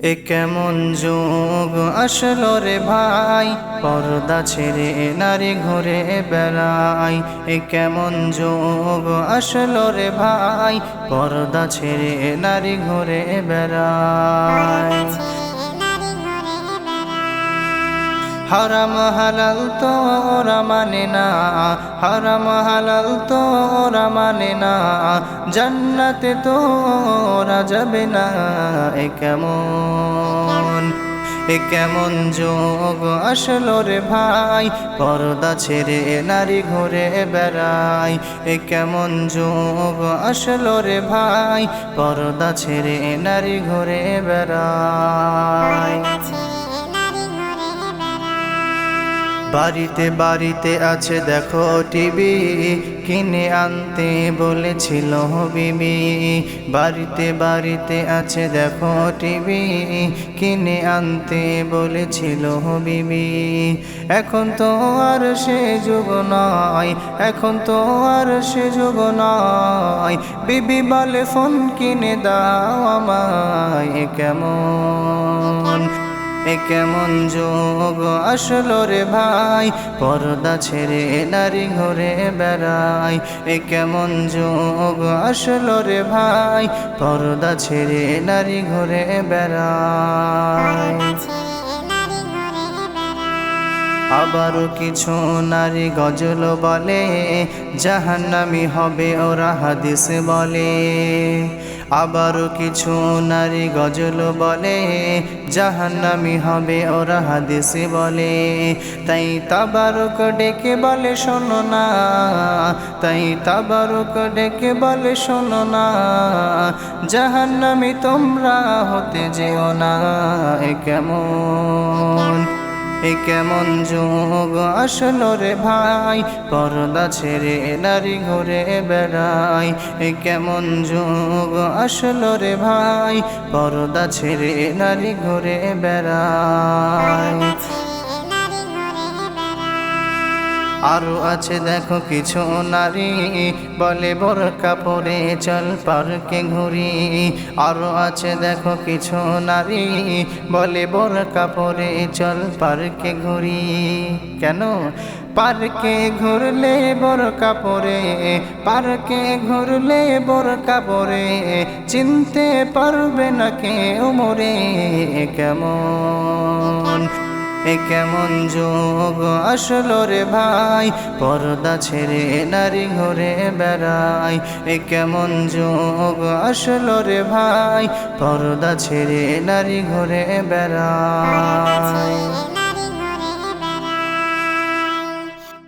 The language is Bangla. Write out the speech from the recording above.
এ কেমন যুগ আসলো রে ভাই? পর্দা ছেড়ে নারী ঘুরে বেড়াই। এ কেমন যুগ আসলো রে ভাই? পর্দা ছেড়ে নারী ঘুরে বেড়াই। হারাম হালাল তো ওরা মানে না হারাম হালাল তো ওরা মানে না জান্নাতে তো ওরা যাবে না এ কেমন এ কেমন যোগ আসলো রে ভাই পর্দা ছেড়ে নারী ঘুরে বেড়াই এ কেমন যোগ আসলো রে ভাই পর্দা ছেড়ে নারী ঘুরে বেড়াই বাড়িতে বাড়িতে আছে, দেখো টিভি। কিনে আনতে বলেছিল বিবি। বাড়িতে বাড়িতে আছে, দেখো টিভি। কিনে আনতে বলেছিল বিবি। এখন তো আর সে যুগ নয়, এখন তো আর সে যুগ নয়। বিবি বলে, ফোন কিনে দাও আমায়, কেমন? এ কেমন যোগ আসলো রে ভাই? পর্দা ছেড়ে নারী ঘরে বেড়াই। এ কেমন যোগ আসলো রে ভাই? পর্দা ছেড়ে নারী ঘরে বেড়াই। আবারও কিছু নারী গজল বলে, জাহান্নামি হবে ওরা হাদিস বলে। আবারও কিছু নারী গজল বলে, জাহান্নামি হবে ওরা হাদিস বলে। তাই তাবারক ডেকে বলে, শোনো না। তাই তাবারক ডেকে বলে, শোনো না। জাহান্নামি তোমরা হতে যেও না কেমন এ কেমন যোগ আসল রে ভাই? পর্দা ছেড়ে নারী ঘরে বেড়াই। এ কেমন যোগ আসল রে ভাই? পর্দা ছেড়ে নারী ঘরে বেড়াই। আরও আছে দেখো কিছু নারী, বলে বর কাপড়ে চল পার্কে ঘুরি। আরও আছে দেখো কিছু নারী, বলে বর কাপড়ে চল পার্কে ঘুরি। কেন? পার্কে ঘুরলে বর কাপড়ে, পার্কে ঘুরলে বর কাপড়ে, চিনতে পারবে না কে উমরে কেমন। কেমন যোগ? আসলো রে ভাই, পর্দা ছেড়ে নারী ঘরে বেড়াই। এ কেমন যোগ? আসলো রে ভাই, পর্দা ছেড়ে নারী ঘরে বেড়াই।